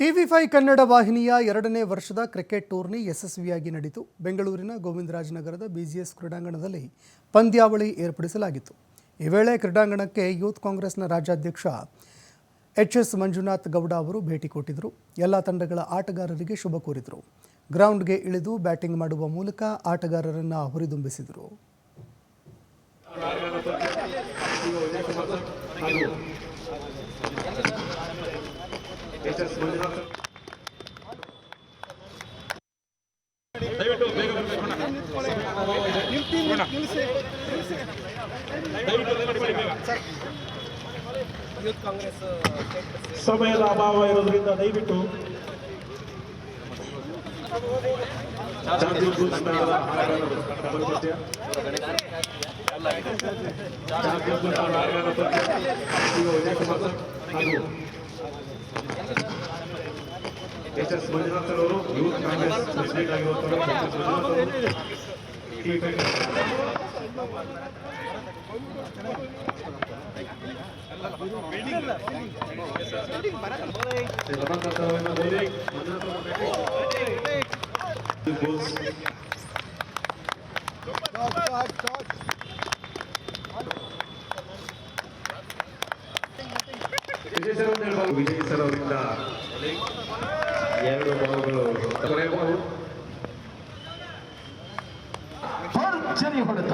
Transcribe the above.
TV five Kannada ವಾಹಿನಿಯ ಎರಡನೇ ವರ್ಷದ ಕ್ರಿಕೆಟ್ ಟೂರ್ನಿ ಯಶಸ್ವಿಯಾಗಿ ನಡೆಯಿತು ಬೆಂಗಳೂರಿನ ಗೋವಿಂದರಾಜನಗರದ ಬಿಜಿಎಸ್ ಕ್ರೀಡಾಂಗಣದಲ್ಲಿ ಪಂದ್ಯಾವಳಿ ಏರ್ಪಡಿಸಲಾಗಿತ್ತು. ಈ ವೇಳೆ ಕ್ರೀಡಾಂಗಣಕ್ಕೆ ಯೂತ್ ಕಾಂಗ್ರೆಸ್ನ ರಾಜ್ಯಾಧ್ಯಕ್ಷ ಎಚ್ ಎಸ್ ಮಂಜುನಾಥ್ ಗೌಡ ಅವರು ಭೇಟಿ ಕೊಟ್ಟಿದ್ದರು. ಎಲ್ಲ ತಂಡಗಳ ಆಟಗಾರರಿಗೆ ಶುಭ ಕೋರಿದರು. ಗ್ರೌಂಡ್ಗೆ ಇಳಿದು ಬ್ಯಾಟಿಂಗ್ ಮಾಡುವ ಮೂಲಕ ಆಟಗಾರರನ್ನು ಹುರಿದುಂಬಿಸಿದರು. ಸಮಯದ ಅಭಾವ ಇರೋದ್ರಿಂದ ದಯವಿಟ್ಟು ಚಾಂಪಿಯನ್ ಬೂತ್ ತಂಡದ ಆಟಗಾರರು ಡಬಲ್ ಪಂದ್ಯ. ಚಾಂಪಿಯನ್ ಬೂತ್ ತಂಡದ ಆಟಗಾರರ ಪಂದ್ಯ. ಈಗ ವಿಜಯ್ ಕುಮಾರ್ ಸರ್ ಹಾಗೂ ಎಚ್ ಎಸ್ ಮಂಜುನಾಥ್ ಸರ್ ಅವರು ಯೂತ್ ಕಾಂಗ್ರೆಸ್ ಪ್ರೆಸಿಡೆಂಟ್ ಆಗಿರುವಂತಹ ಎಚ್ ಎಸ್ ಮಂಜುನಾಥ್ ಅವರು ವಿಜಯ್ ಸರ್ ಅಂತ ಹೇಳ್ಬೋದು. ವಿಜಯ್ ಸರ್ ಅವರಿಂದ ಎರಡು ಬಾಲ್ಗಳು ಕೊನೆಯ ಬಾಲ್ ಭರ್ಜರಿ ಹೊಡೆತ